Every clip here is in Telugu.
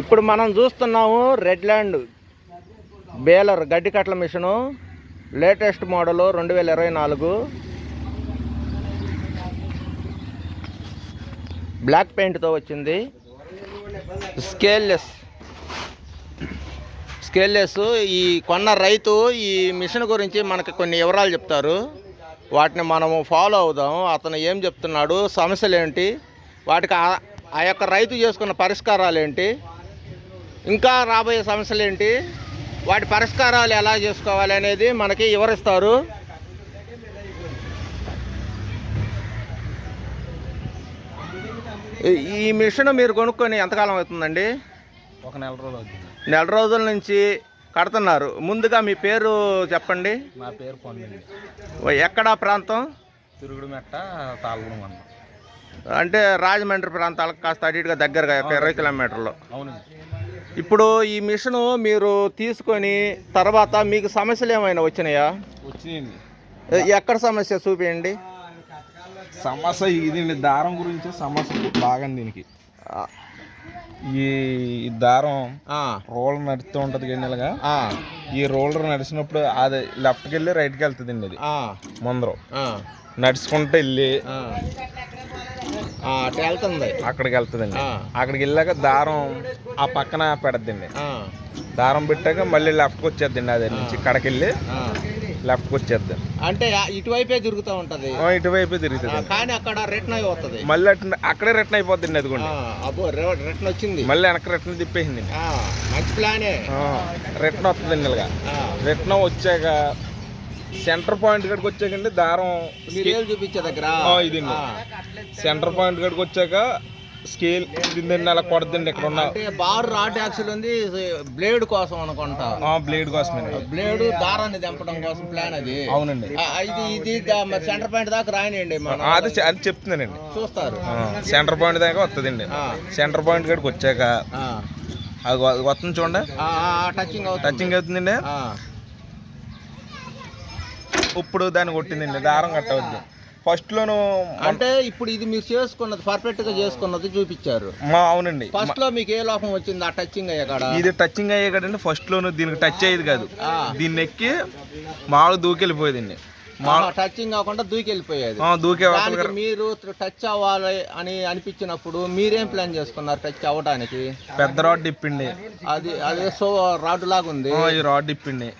ఇప్పుడు మనం చూస్తున్నాము రెడ్ ల్యాండ్ బేలర్ గడ్డి కట్ల మిషను లేటెస్ట్ మోడలు రెండు వేల ఇరవై నాలుగు. బ్లాక్ పెయింట్తో వచ్చింది. స్కేల్లెస్. స్కేల్లెస్ ఈ కొన్న రైతు ఈ మిషన్ గురించి మనకి కొన్ని వివరాలు చెప్తారు. వాటిని మనము ఫాలో అవుదాం. అతను ఏం చెప్తున్నాడు? సమస్యలు ఏంటి వాటికి ఆ- యొక్క రైతు చేసుకున్న పరిష్కారాలు ఏంటి ఇంకా రాబోయే సమస్యలు ఏంటి వాటి పరిష్కారాలు ఎలా చేసుకోవాలి అనేది మనకి వివరిస్తారు. ఈ- మిషన్ మీరు కొనుక్కొని ఎంతకాలం అవుతుందండి? ఒక నెల రోజులు అవుతుంది. నెల రోజుల నుంచి కడుతున్నారు. ముందుగా మీ పేరు చెప్పండి. నా పేరు పొందండి ఎక్కడ ప్రాంతం? తిరుగుడు మెట్ట అన్న అంటే రాజమండ్రి ప్రాంతాలకు కాస్త ఇటుగా దగ్గరగా ఒక ఇరవై కిలోమీటర్లు ఇప్పుడు ఈ మిషను మీరు తీసుకొని తర్వాత మీకు సమస్యలు ఏమైనా వచ్చినాయా? వచ్చినాయండి. ఎక్కడ సమస్య చూపించండి సమస్య ఇదండి దారం గురించి సమస్య బాగా దీనికి. ఈ దారం రోలర్ నడుస్తూ ఉంటుంది గిన్నెలుగా ఆ, ఈ రోలర్ నడిచినప్పుడు అది లెఫ్ట్కి వెళ్ళి రైట్కి వెళ్తుందండి అది. ఆ, ముందర. ఆ, నడుచుకుంటూ వెళ్ళి అటు వెళ్తుంది. అక్కడికి వెళ్తుందండి. అక్కడికి వెళ్ళాక దారం ఆ పక్కన పెడద్దండి. దారం పెట్టాక మళ్ళీ లెఫ్ట్కి వచ్చేద్దండి అదే నుంచి కడకి లెఫ్ట్కి వచ్చేద్దాం. అంటే ఇటువైపే తిరుగుతూ ఉంటది. ఇటువైపు తిరుగుతుంది. కానీ అక్కడ రిటర్న్ అయిపోతుంది మళ్ళీ అట్నే- అక్కడే రిటర్న్ అయిపోద్దండి అది కూడా అబ్బో రిటర్న్ వచ్చింది. మళ్ళీ వెనక్కి రిటర్న్ తిప్పేసింది మంచి ప్లానే రిటర్న్ వస్తుందండి ఇలాగా రిటర్న్ వచ్చాక సెంటర్ పాయింట్ కాడికి వచ్చాకండి దారం చూపించే దగ్గర? ఇదండి. ఆ. సెంటర్ పాయింట్ కాడికి వచ్చాక స్కేల్ దీన్ని అలా కొడదండి ఇక్కడ ఉన్న అంటే బార్ రాడ్ యాక్సిల్ ఉంది బ్లేడ్ కోసం అనుకుంటా. బ్లేడ్ కోసమే బ్లేడ్ దారాన్ని దింపడం కోసం ప్లాన్ అది. అవునండి. ఇది ఇది సెంటర్ పాయింట్ దాకా మనం. అది అది చెప్తున్నానండి. చూస్తారు. సెంటర్ పాయింట్ దాకా వస్తుందండి. సెంటర్ పాయింట్ కాడికి వచ్చాక అది వస్తుంది చూడండి. టచింగ్ టచింగ్ అవుతుందండి. ఇప్పుడు దాన్ని కొట్టిందండి. దారం కట్టవద్దు ఫస్ట్ లోను అంటే ఇప్పుడు ఇది మీరు చేసుకున్నది పర్ఫెక్ట్గా చేసుకున్నది చూపించారు. మా అవునండి. ఫస్ట్లో మీకు ఏ లోపం వచ్చింది? ఆ టచింగ్ అయ్యే కాడ? ఇది టచింగ్ అయ్యే కదండి ఫస్ట్ లోను దీనికి టచ్ అయ్యేది కాదు. దీన్ని ఎక్కి మామూలు దూకెళ్ళిపోయేదండి మా టచింగ్ కాకుండా దూకెళ్ళిపోయేది. దూకే మీరు టచ్ అవ్వాలి అని అనిపించినప్పుడు మీరేం ప్లాన్ చేసుకున్నారు టచ్ అవ్వడానికి పెద్ద రాడ్ ఇప్పిండి. అది అదే సో రాడ్ లాగా ఉంది రాడ్ ఇప్పిండి.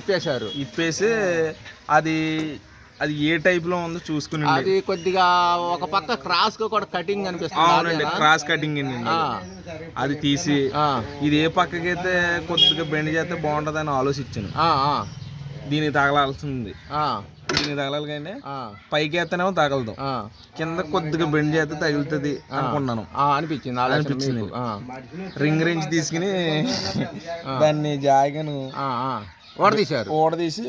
ఇప్పేశారు. ఇప్పేసి అది అది ఏ టైప్లో ఉందో చూసుకుని అది కొద్దిగా ఒక పక్క క్రాస్ కూడా కటింగ్ అనిపిస్తుంది. అవునండి? క్రాస్ కటింగ్ అండి. అది తీసి ఇది ఏ పక్కకైతే కొద్దిగా బెండ్ చేస్తే బాగుంటుందని ఆలోచించాను. ఆ, ఆ, దీనికి తగలాల్సింది ఆ, దీనికి తగలాలి కానీ పైకి ఎత్తనేమో తగలదు. ఆ, కింద కొద్దిగా బెండ్ చేస్తే తగులుతుంది అనుకున్నాను ఆ, అనిపించింది అనిపించింది. రింగ్ రేంజ్ తీసుకుని దాన్ని ఆ. వడదీశారు ఓడదీసి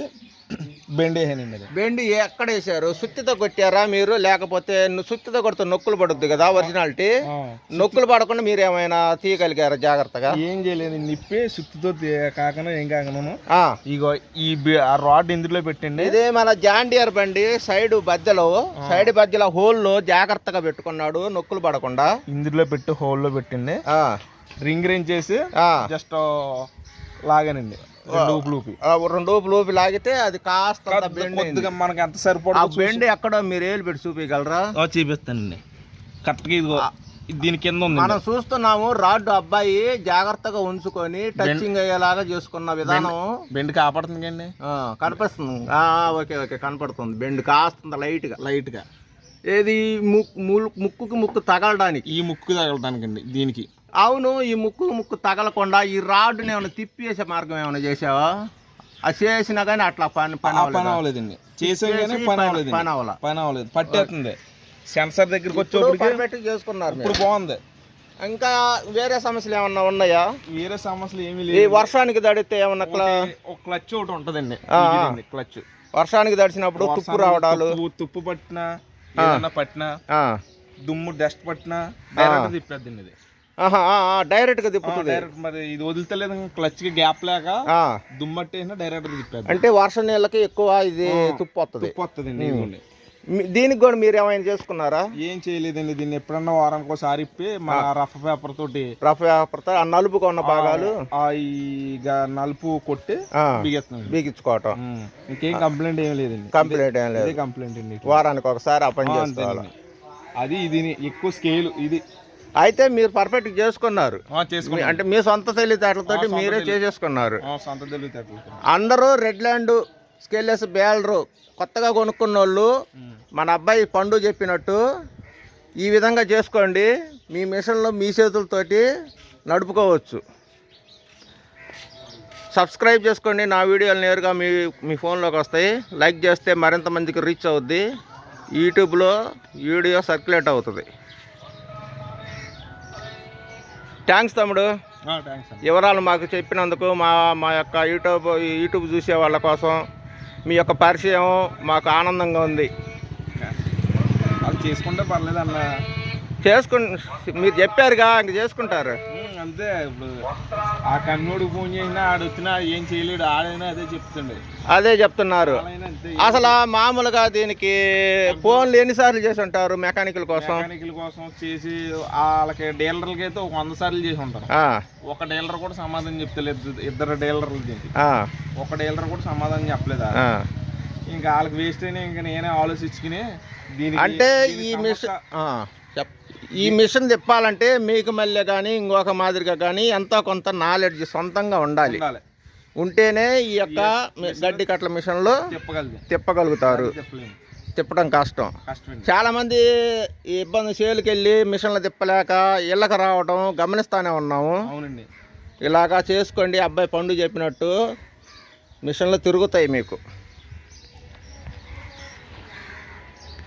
బెండ్ అది బెండి ఎక్కడ వేశారు? సుత్తితో కొట్టారా మీరు? లేకపోతే సుత్తితో కొడితే నొక్కులు పడుద్ది కదా ఒరిజినాలిటీ. నొక్కులు పడకుండా మీరు ఏమైనా తీయగలిగారా జాగ్రత్తగా? ఏం చేయలేదు నిప్పి సుత్తితో కాకుండా ఏం కాకుండా ఆ, ఇగో ఈ రాడ్ ఇందులో పెట్టండి. ఇది మన జాండియర్ బండి సైడ్ బద్దెలో సైడ్ బద్దెల హోల్లో జాగ్రత్తగా పెట్టుకున్నాడు నొక్కులు పడకుండా. ఇందులో పెట్టి హోల్లో పెట్టండి. ఆ, రింగ్ రేంజ్ చేసి ఆ, జస్ట్ లాగానండి. రెండు ఊపి లోపి. లాగితే అది కాస్త కొద్దిగా మనకి ఎంత ఆ సరిపడదు బెండ్ ఎక్కడో మీరు ఏలు పెట్టి చూపించగలరా చూపిస్తానండి. కరెక్ట్గా ఇదిగో ఇది దీని కింద ఉంది మనం చూస్తున్నాము రాడ్ అబ్బాయి జాగ్రత్తగా ఉంచుకొని టచింగ్ అయ్యేలాగా చేసుకున్న విధానం. బెండ్ కాపాడుతుంది కండి కనిపిస్తుంది ఆ, ఓకే ఓకే కనపడుతుంది. బెండ్ కాస్తుంది లైట్గా. లైట్గా. ఏది ముక్కు ముక్కుకి ముక్కు తగలడానికి. ఈ ముక్కు తగలటానికండి దీనికి. అవును ఈ ముక్కు ముక్కు తగలకుండా ఈ రాడ్ని ఏమైనా తిప్పేసే మార్గం ఏమైనా చేసావా? అది చేసినా కానీ అట్లా పని పని అవ్వలేదండి. చేసాం పని అవ్వలేదు పని అవ్వలా. పని అవ్వలేదు. పట్టేస్తుంది. సెన్సర్ దగ్గరికి పర్ఫెక్ట్ చేసుకున్నారు. ఇప్పుడు బాగుంది. ఇంకా వేరే సమస్యలు ఏమన్నా ఉన్నాయా? వేరే సమస్యలు ఏమీ ఈ లేవు వర్షానికి తడితే ఏమన్నా ఒక క్లచ్ ఒకటి ఉంటదండి. క్లచ్. వర్షానికి తడిచినప్పుడు తుప్పు రావడాలు. తుప్పు పట్టినా ఏదన్నా పట్టినా. దుమ్ము డస్ట్ పట్టినా డైరెక్ట్ తిప్పేద్దండి ఇది. డైరెక్ట్గా తిప్పుతుంది. డైరెక్ట్ మరి ఇది వదిలితలేదు క్లచ్కి గ్యాప్ లేక ఆ, దుమ్ము పట్టేసినా డైరెక్ట్ తిప్పేద్దాం. అంటే వర్షం నీళ్ళకి ఎక్కువ ఇది తుప్పు వస్తుంది తుప్పు వస్తుందండి ఇదిగోండి మీ- దీనికి కూడా మీరు ఏమైనా చేసుకున్నారా? ఏం చేయలేదండి దీన్ని. ఎప్పుడన్నా వారానికి ఒకసారి ఇప్పి మా రఫ్ పేపర్ తోటి రఫ్ పేపర్తో ఆ నలుపుగా ఉన్న భాగాలు ఆ ఈ గ- నలుపు కొట్టి బీగించుకోవటం. ఇంకేం కంప్లైంట్ ఏం లేదండి. కంప్లీట్ ఏం లేదు. కంప్లైంట్ అండి వారానికి ఒకసారి ఆ పని చేసుకోవాలి. అది ఇది ఎక్కువ స్కేల్ ఇది అయితే మీరు పర్ఫెక్ట్ చేసుకున్నారు. అంటే మీ సొంత తెలివితేటలతోటి మీరే చేసేసుకున్నారు. అందరూ రెడ్ ల్యాండ్ స్కేల్లెస్ బేలరు కొత్తగా కొనుక్కున్న వాళ్ళు. మన అబ్బాయి పండు చెప్పినట్టు ఈ విధంగా చేసుకోండి. మీ మిషన్లో మీ చేతులతోటి నడుపుకోవచ్చు. సబ్స్క్రైబ్ చేసుకోండి. నా వీడియోలు నేరుగా మీ మీ ఫోన్లోకి వస్తాయి. లైక్ చేస్తే మరింత మందికి రీచ్ అవుద్ది. యూట్యూబ్లో వీడియో సర్క్యులేట్ అవుతుంది. థ్యాంక్స్ తమ్ముడు. వివరాలు మాకు చెప్పినందుకు మా మా యొక్క యూట్యూబ్ యూట్యూబ్ చూసే వాళ్ళ కోసం మీ యొక్క పరిచయం మాకు ఆనందంగా ఉంది. చేసుకుంటే పర్లేదు అన్న చేసుకు మీరు చెప్పారుగా ఇంక చేసుకుంటారు. అంతే ఇప్పుడు ఆ కన్నోడు ఫోన్ చేసినా ఆడు వచ్చినా ఏం చేయలేడు. ఆడైనా అదే చెప్తుండే. అదే చెప్తున్నారు. అసలు మామూలుగా దీనికి ఫోన్లు ఎన్నిసార్లు చేసి ఉంటారు మెకానికల్ కోసం? మెకానికల్ కోసం చేసి వాళ్ళకి డీలర్లకి అయితే ఒక వంద సార్లు చేసి ఉంటారు. ఒక డీలర్ కూడా సమాధానం చెప్తలేదు. ఇద్దరు డీలర్లు దీనికి. ఒక డీలర్ కూడా సమాధానం చెప్పలేదు. ఇంకా వాళ్ళకి వేస్ట్ అయినా ఇంకా నేనే ఆలోచించుకుని దీనికి అంటే దీని ఈ మిషన్ ఈ మిషన్ తిప్పాలంటే మీకు మళ్ళీ కానీ ఇంకొక మాదిరిగా కానీ ఎంతో కొంత నాలెడ్జ్ సొంతంగా ఉండాలి. ఉంటేనే ఈ యొక్క గడ్డి కట్ల మిషన్లు తిప్పగలుగుతారు. తిప్పడం కష్టం. కష్టమండి. చాలా మంది ఈ ఇబ్బంది చేలుకి వెళ్ళి మిషన్లు తిప్పలేక ఇళ్ళకి రావడం గమనిస్తానే ఉన్నాము. ఇలాగా చేసుకోండి అబ్బాయి పండు చెప్పినట్టు మిషన్లు తిరుగుతాయి మీకు.